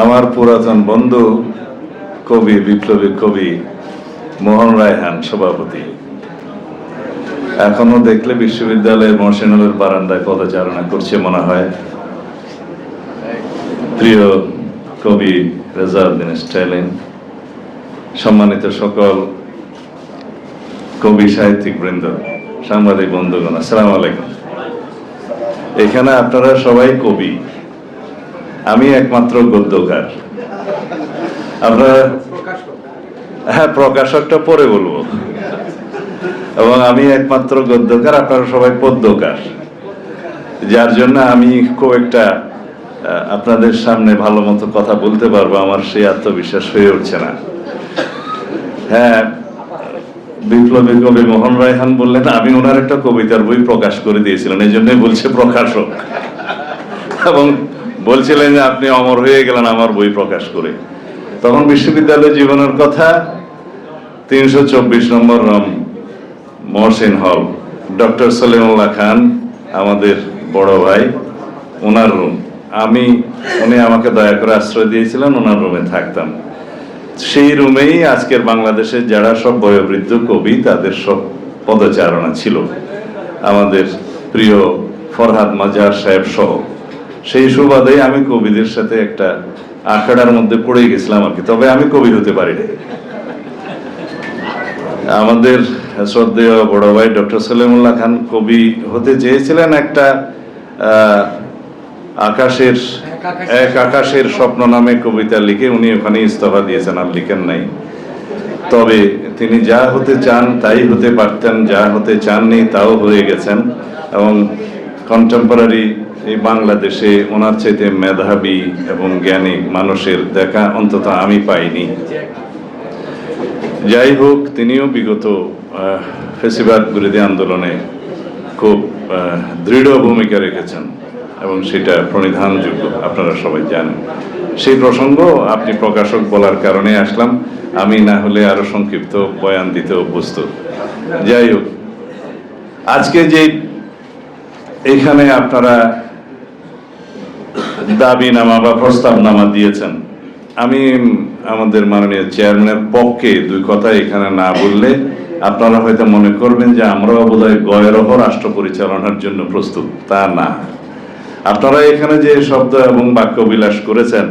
আমার পুরাতন বন্ধু কবি, বিপ্লবী কবি মোহন রায়হান, সভাপতি। এখনও দেখলে বিশ্ববিদ্যালয়ের মহসিনুলের বারান্দায় পদচারণা করছে মনে হয়। প্রিয় কবি রেজাউদ্দিন স্টাইলিন সম্মানিত সকল কবি সাহিত্যিক বৃন্দ সাংবাদিক বন্ধুগণ, আসসালামু আলাইকুম। এখানে আপনারা সবাই কবি। আমি একমাত্র গদ্যকার আপনারা হ্যাঁ প্রকাশকটা পরে বলব। এবং আমি একমাত্র গদ্যকার আপনারা সবাই পদ্যকার যার জন্য আমি খুব একটা আপনাদের সামনে ভালো মতো কথা বলতে পারব আমার সেই আত্মবিশ্বাস হয়ে উঠছে না। হ্যাঁ বিপ্লবী কবি মোহন রায়হান বললেন আমি ওনার একটা কবিতার বই প্রকাশ করে দিয়েছিলেন এই জন্যই বলছে প্রকাশক। এবং বলছিলেন যে আপনি অমর হয়ে গেলেন আমার বই প্রকাশ করে। তখন বিশ্ববিদ্যালয় জীবনের কথা, তিনশো চব্বিশ নম্বর রম, মহসিন হল ডক্টর সলিমুল্লাহ খান, আমাদের বড় ভাই ওনার রুম। আমি, উনি আমাকে দয়া করে আশ্রয় দিয়েছিলেন ওনার রুমে থাকতাম। সেই রুমেই আজকের বাংলাদেশের যারা সব বয়োবৃদ্ধ কবি, তাদের সব পদচারণা ছিল। আমাদের প্রিয় ফরহাদ মাজার সাহেব সহ। সেই সুবাদে আমি কবিদের সাথে একটা আখড়ার মধ্যে পড়ে গেছিলাম আর কি। তবে আমি কবি হতে পারিনি। আমাদের শ্রদ্ধেয় বড় ভাই ডক্টর সলিমুল্লাহ খান কবি হতে চেয়েছিলেন একটা আকাশের, এক আকাশের স্বপ্ন নামে কবিতা লিখে উনি ওখানে ইস্তফা দিয়েছেন আর লিখেন নাই। তবে তিনি যা হতে চান তাই হতে পারতেন, যা হতে চাননি তাও হয়ে গেছেন এবং কন্টেম্পোরারি এই বাংলাদেশে ওনার চাইতে মেধাবী এবং জ্ঞানী মানুষের দেখা অন্তত আমি পাইনি। যাই হোক, তিনিও বিগত ফেসিবাদ বিরোধী আন্দোলনে খুব দৃঢ় ভূমিকা রেখেছেন এবং সেটা প্রণিধানযোগ্য, আপনারা সবাই জানেন। সেই প্রসঙ্গ আপনি প্রকাশক বলার কারণে আসলাম, আমি না হলে আরও সংক্ষিপ্ত বয়ান দিতে অভ্যস্ত। যাই হোক, আজকে যে এখানে আপনারা দাবিনামা বা প্রস্তাবনামা দিয়েছেন। আমি আমাদের মাননীয় চেয়ারম্যানের পক্ষে দুই কথা এখানে না বললে আপনারা হয়তো মনে করবেন যে আমরাও বোধহয় গয়েরহ রাষ্ট্র পরিচালনার জন্য প্রস্তুত। তা না। আপনারা এখানে যে শব্দ এবং বাক্য বিলাস করেছেন,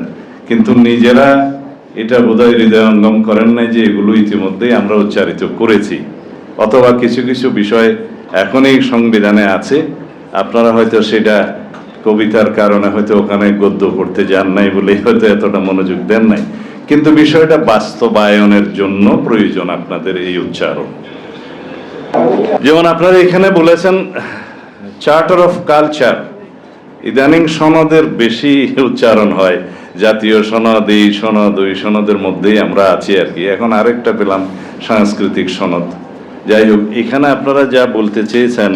কিন্তু নিজেরা এটা বোধহয় হৃদয়ঙ্গম করেন নাই যে এগুলো ইতিমধ্যেই আমরা উচ্চারিত করেছি। অথবা কিছু কিছু বিষয় এখনই সংবিধানে আছে। আপনারা হয়তো সেটা কবিতার কারণে হয়তো ওখানে গদ্য পড়তে যান নাই বলে হয়তো এতটা মনোযোগ দেন নাই। কিন্তু বিষয়টা বাস্তবায়নের জন্য প্রয়োজন আপনাদের এই উচ্চারণ। যেমন আপনারা এখানে বলেছেন চার্টার অফ কালচার ইদানিং সনদের বেশি উচ্চারণ হয়। জাতীয় সনদ, এই সনদ, ওই সনদের মধ্যেই আমরা আছি আর কি। এখন আরেকটা পেলাম সাংস্কৃতিক সনদ। যাই হোক, এখানে আপনারা যা বলতে চেয়েছেন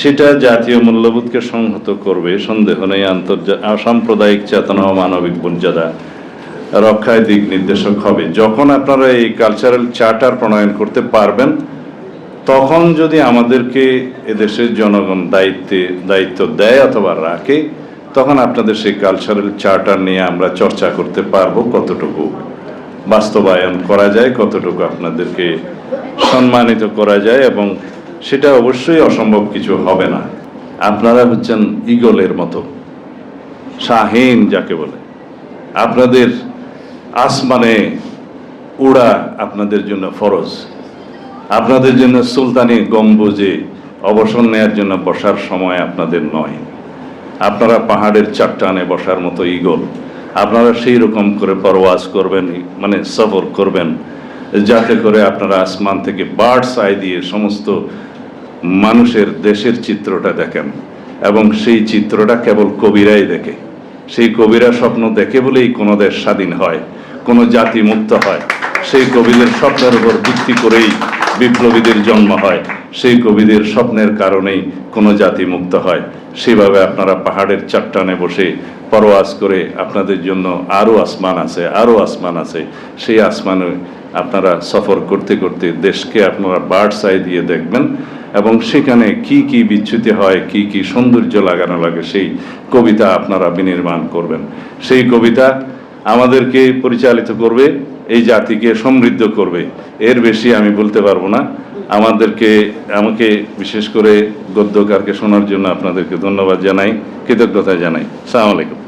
সেটা জাতীয় মূল্যবোধকে সংহত করবে। সন্দেহ নেই আন্তর্জাতিক সাম্প্রদায়িক চেতনা ও মানবিক মর্যাদা রক্ষায় দিক নির্দেশক হবে। যখন আপনারা এই কালচারাল চার্টার প্রণয়ন করতে পারবেন, তখন যদি আমাদেরকে এদেশের জনগণ দায়িত্বে, দায়িত্ব দেয় অথবা রাখে, তখন আপনাদের সেই কালচারাল চার্টার নিয়ে আমরা চর্চা করতে পারব কতটুকু বাস্তবায়ন করা যায়, কতটুকু আপনাদেরকে সম্মানিত করা যায় এবং সেটা অবশ্যই অসম্ভব কিছু হবে না। আপনারা হচ্ছেন ইগলের মতো। শাহীন যাকে বলে। আপনাদের আসমানে উড়া আপনাদের জন্য ফরজ। আপনাদের জন্য সুলতানি গম্বুজে অবসর নেয়ার জন্য বসার সময় আপনাদের নয়। আপনারা পাহাড়ের চারটানে বসার মতো ইগল আপনারা সেই রকম করে পরওয়াজ করবেন মানে সফর করবেন, যাতে করে আপনারা আসমান থেকে বার্ডস আই দিয়ে সমস্ত মানুষের দেশের চিত্রটা দেখেন। এবং সেই চিত্রটা কেবল কবিরাই দেখে। সেই কবিরা স্বপ্ন দেখে বলেই কোনো দেশ স্বাধীন হয়, কোনো জাতি মুক্ত হয়। সেই কবিদের স্বপ্নের উপর ভিত্তি করেই বিপ্লবীদের জন্ম হয়। সেই কবিদের স্বপ্নের কারণেই কোনো জাতি মুক্ত হয়। সেভাবে আপনারা পাহাড়ের চাট্টানে বসে পরওয়াজ করে আপনাদের জন্য আরও আসমান আছে, আরও আসমান আছে। সেই আসমানে আপনারা সফর করতে করতে দেশকে আপনারা বার্ডস আই দিয়ে দেখবেন। এবং সেখানে কি কি বিচ্যুতি হয়, কি কি সৌন্দর্য লাগানো লাগে, সেই কবিতা আপনারা বিনির্মাণ করবেন। সেই কবিতা আমাদেরকে পরিচালিত করবে, এই জাতিকে সমৃদ্ধ করবে। এর বেশি আমি বলতে পারব না। আমাদেরকে, আমাকে বিশেষ করে গদ্যকারকে শোনার জন্য আপনাদেরকে ধন্যবাদ জানাই, কৃতজ্ঞতা জানাই। সালাম আলাইকুম।